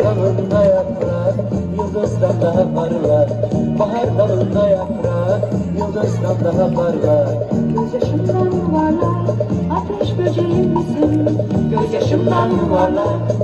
Dalında yaprak, yıldızdan daha parlar. Bahar dalında yaprak, yıldızdan daha parlar. Gözyaşımdan yuvarlak ateş böceğim misin? Gözyaşımdan yuvarlak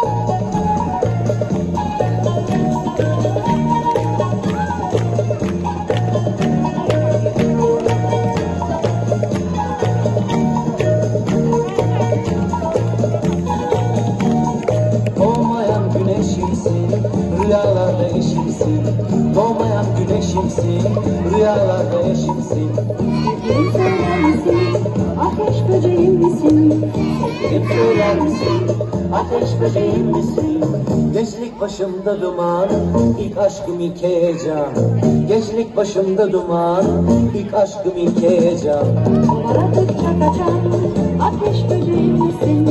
Eşimsin. Doğmayan güneşimsin, rüyalarda eşimsin. Sevgilim söyler misin? Ateş böceğim misin? Sevgilim söyler misin, ateş böceğim misin? Gençlik başımda duman, ilk aşkım ilk heyecan. Gençlik başımda duman, ilk aşkım ilk heyecan. Kovaladıkça kaçan ateş böceğim misin?